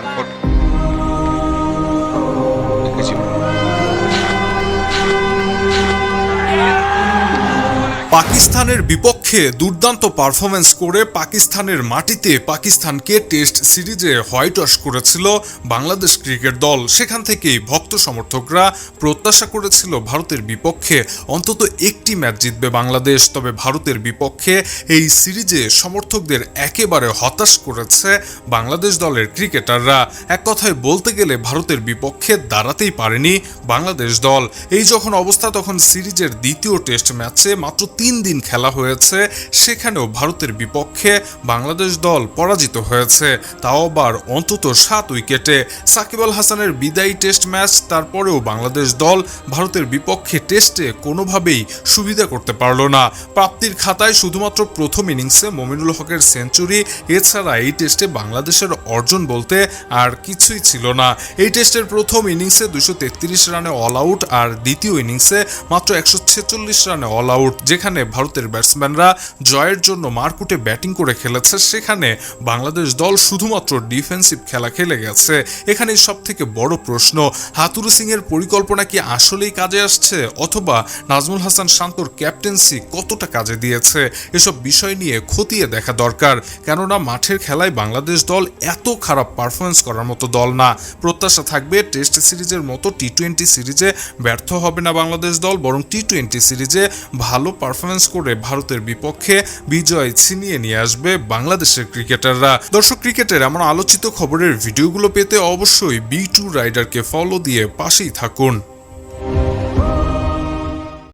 Por... পাকিস্তানের বিপক্ষে দুর্দান্ত পারফরমেন্স করে পাকিস্তানের মাটিতে পাকিস্তানকে টেস্ট সিরিজে হোয়াইট ওয়াশ করেছিল বাংলাদেশ ক্রিকেট দল। সেখান থেকেই ভক্ত সমর্থকরা প্রত্যাশা করেছিল ভারতের বিপক্ষে অন্তত একটি ম্যাচ জিতবে বাংলাদেশ। তবে ভারতের বিপক্ষে এই সিরিজে সমর্থকদের একেবারে হতাশ করেছে বাংলাদেশ দলের ক্রিকেটাররা। এক কথায় বলতে গেলে ভারতের বিপক্ষে দাঁড়াতেই পারেনি বাংলাদেশ দল। এই যখন অবস্থা, তখন সিরিজের দ্বিতীয় টেস্ট ম্যাচে মাত্র তিন দিন খেলা হয়েছে, সেখানেও ভারতের বিপক্ষে বাংলাদেশ দল পরাজিত হয়েছে। তাও আবার অন্তত সাত উইকেটে। সাকিব আল হাসানের বিদায়ী টেস্ট ম্যাচ, তারপরেও বাংলাদেশ দল ভারতের বিপক্ষে টেস্টে কোনোভাবেই সুবিধা করতে পারল না। প্রাপ্তির খাতায় শুধুমাত্র প্রথম ইনিংসে মমিনুল হকের সেঞ্চুরি, এছাড়া এই টেস্টে বাংলাদেশের অর্জন বলতে আর কিছুই ছিল না। এই টেস্টের প্রথম ইনিংসে দুশো রানে অল আউট আর দ্বিতীয় ইনিংসে মাত্র একশো ছেচল্লিশ রানে অল আউট, যেখানে ভারতের ব্যাটসম্যানরা জয়ের জন্য মারকুটে ব্যাটিং করে খেলেছে। সেখানে বাংলাদেশ দল শুধুমাত্র ডিফেন্সিভ খেলা খেলে গেছে। এখানে সব থেকে বড় প্রশ্ন, হাতুরু সিং এর পরিকল্পনা কি আসলেই কাজে আসছে অথবা নাজমুল হাসান শান্তর ক্যাপ্টেন্সি কতটা কাজে দিয়েছে? এসব বিষয় নিয়ে খতিয়ে দেখা দরকার। কেননা মাঠের খেলায় বাংলাদেশ দল এত খারাপ পারফরমেন্স করার মতো দল না। প্রত্যাশা থাকবে টেস্ট সিরিজের মতো টি টোয়েন্টি সিরিজে ব্যর্থ হবে না বাংলাদেশ দল, বরং টি টোয়েন্টি সিরিজে ভালো পারফরমেন্স করে ভারতের বিপক্ষে বিজয় ছিনিয়ে নিয়ে আসবে বাংলাদেশের ক্রিকেটাররা। দর্শক, ক্রিকেটের এমন আলোচিত খবরের ভিডিওগুলো পেতে অবশ্যই বি টু রাইডারকে ফলো দিয়ে পাশেই থাকুন।